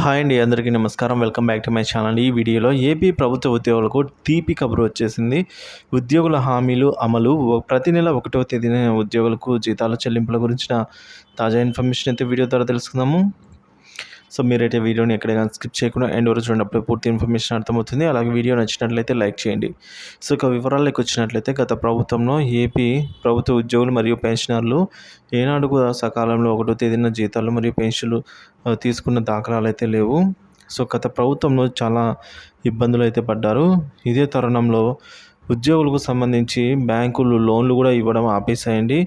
Hi అండి అందరికీ నమస్కారం. Welcome back to my channel ఈ వీడియోలో ఏపీ ప్రభుత్వ ఉద్యోగులకు తీపి కబురు వచ్చేసింది. ఉద్యోగుల హామీలు అమలు ప్రతి నెల ఒకటో తేదీన ఉద్యోగులకు జీతాల చెల్లింపుల గురించిన తాజా ఇన్ఫర్మేషన్ అయితే వీడియో ద్వారా తెలుసుకుందాము. సో మీరైతే వీడియోని ఎక్కడైనా స్కిప్ చేయకుండా ఎండ్ వరకు చూడప్పుడు పూర్తి ఇన్ఫర్మేషన్ అర్థమవుతుంది. అలాగే వీడియో నచ్చినట్లయితే లైక్ చేయండి. సో ఇక వివరాలకు వచ్చినట్లయితే గత ప్రభుత్వంలో ఏపీ ప్రభుత్వ ఉద్యోగులు మరియు పెన్షనర్లు ఏనాడు కూడా సకాలంలో ఒకటో తేదీన జీతాలు మరియు పెన్షన్లు తీసుకున్న దాఖలాలు అయితే లేవు. సో గత ప్రభుత్వంలో చాలా ఇబ్బందులు అయితే పడ్డారు. ఇదే తరుణంలో ఉద్యోగులకు సంబంధించి బ్యాంకులు లోన్లు కూడా ఇవ్వడం ఆపేసాయండి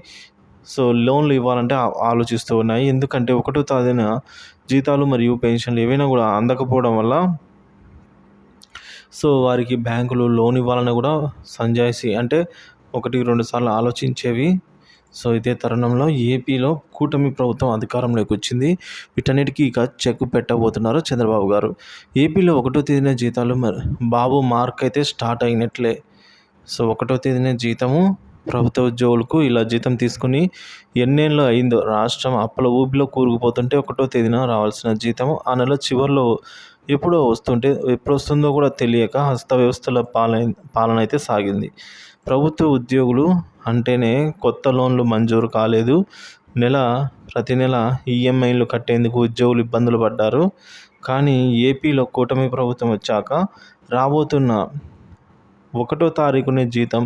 సో లోన్లు ఇవ్వాలంటే ఆలోచిస్తూ ఉన్నాయి. ఎందుకంటే ఒకటో తారీఖున జీతాలు మరియు పెన్షన్లు ఏవైనా కూడా అందకపోవడం వల్ల సో వారికి బ్యాంకులు లోన్ ఇవ్వాలని కూడా సంజాయిసి అంటే ఒకటి రెండు సార్లు ఆలోచించేవి. సో ఇదే తరుణంలో ఏపీలో కూటమి ప్రభుత్వం అధికారంలోకి వచ్చింది. వీటన్నిటికీ ఇక చెక్ పెట్టబోతున్నారు చంద్రబాబు గారు. ఏపీలో ఒకటో తేదీన జీతాలు బాబు మార్క్ అయితే స్టార్ట్ అయినట్లే. సో ఒకటో తేదీన జీతము ప్రభుత్వ ఉద్యోగులకు ఇలా జీతం తీసుకుని ఎన్నేళ్ళు అయిందో రాష్ట్రం అప్పుల ఊబిలో కూరుకుపోతుంటే ఒకటో తేదీన రావాల్సిన జీతం ఆ నెల చివరిలో ఎప్పుడో వస్తుంటే ఎప్పుడు వస్తుందో కూడా తెలియక హస్త వ్యవస్థల పాలన పాలన అయితే సాగింది. ప్రభుత్వ ఉద్యోగులు అంటేనే కొత్త లోన్లు మంజూరు కాలేదు. నెల ప్రతి నెల ఈఎంఐలు కట్టేందుకు ఉద్యోగులు ఇబ్బందులు పడ్డారు. కానీ ఏపీలో కూటమి ప్రభుత్వం వచ్చాక రాబోతున్న ఒకటో తారీఖునే జీతం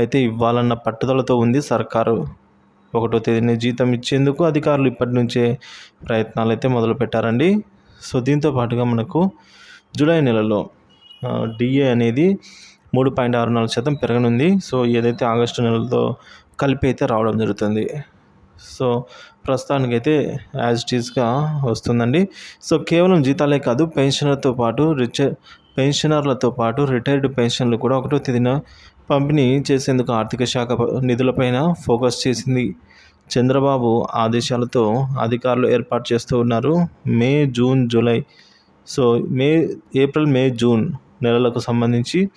అయితే ఇవ్వాలన్న పట్టుదలతో ఉంది సర్కారు. ఒకటో తేదీన జీతం ఇచ్చేందుకు అధికారులు ఇప్పటి నుంచే ప్రయత్నాలు అయితే మొదలు పెట్టారండి సో దీంతో పాటుగా మనకు జూలై నెలలో డిఏ అనేది మూడు పాయింట్ ఆరు నాలుగు శాతం పెరగనుంది. సో ఏదైతే ఆగస్టు నెలతో కలిపి అయితే రావడం జరుగుతుంది. సో ప్రస్తుతానికైతే యాజ్ ఇట్ వస్తుందండి. సో కేవలం జీతాలే కాదు పెన్షనర్తో పాటు రిచ పెన్షనర్లతో పాటు రిటైర్డ్ పెన్షన్లు కూడా ఒకటో తేదీన పంపిణీ చేసేందుకు ఆర్థిక శాఖ నిధులపైన ఫోకస్ చేసింది. చంద్రబాబు ఆదేశాలతో అధికారులు ఏర్పాటు చేస్తూ ఉన్నారు. May June July. So May April May June నెలలకు సంబంధించి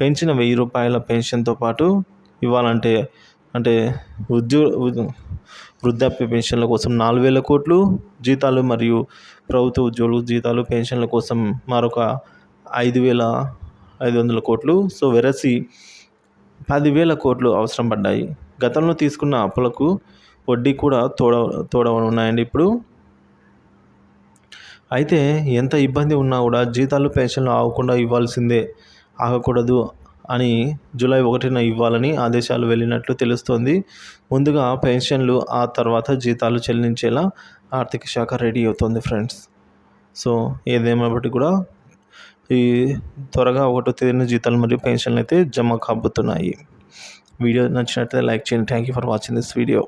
పెంచిన వెయ్యి రూపాయల పెన్షన్తో పాటు ఇవ్వాలంటే అంటే ఉద్యోగ వృద్ధాప్య పెన్షన్ల కోసం నాలుగు వేల కోట్లు జీతాలు మరియు ప్రభుత్వ ఉద్యోగులు జీతాలు పెన్షన్ల కోసం మరొక ఐదు వేల ఐదు వందల కోట్లు. సో వెరసి పదివేల కోట్లు అవసరం పడ్డాయి. గతంలో తీసుకున్న అప్పులకు వడ్డీ కూడా తోడ తోడవనున్నాయండి ఇప్పుడు. అయితే ఎంత ఇబ్బంది ఉన్నా కూడా జీతాలు పెన్షన్లు ఆగకుండా ఇవ్వాల్సిందే ఆగకూడదు అని జూలై ఒకటిన ఇవ్వాలని ఆదేశాలు వెళ్ళినట్లు తెలుస్తోంది. ముందుగా పెన్షన్లు ఆ తర్వాత జీతాలు చెల్లించేలా ఆర్థిక శాఖ రెడీ అవుతుంది ఫ్రెండ్స్. సో ఏదేమైనప్పటికీ కూడా ఈ త్వరగా ఒకటో తేదీన జీతాలు మరియు పెన్షన్లు అయితే జమ కాబోతున్నాయి. వీడియో నచ్చినట్లయితే లైక్ చేయండి. Thank you for watching this video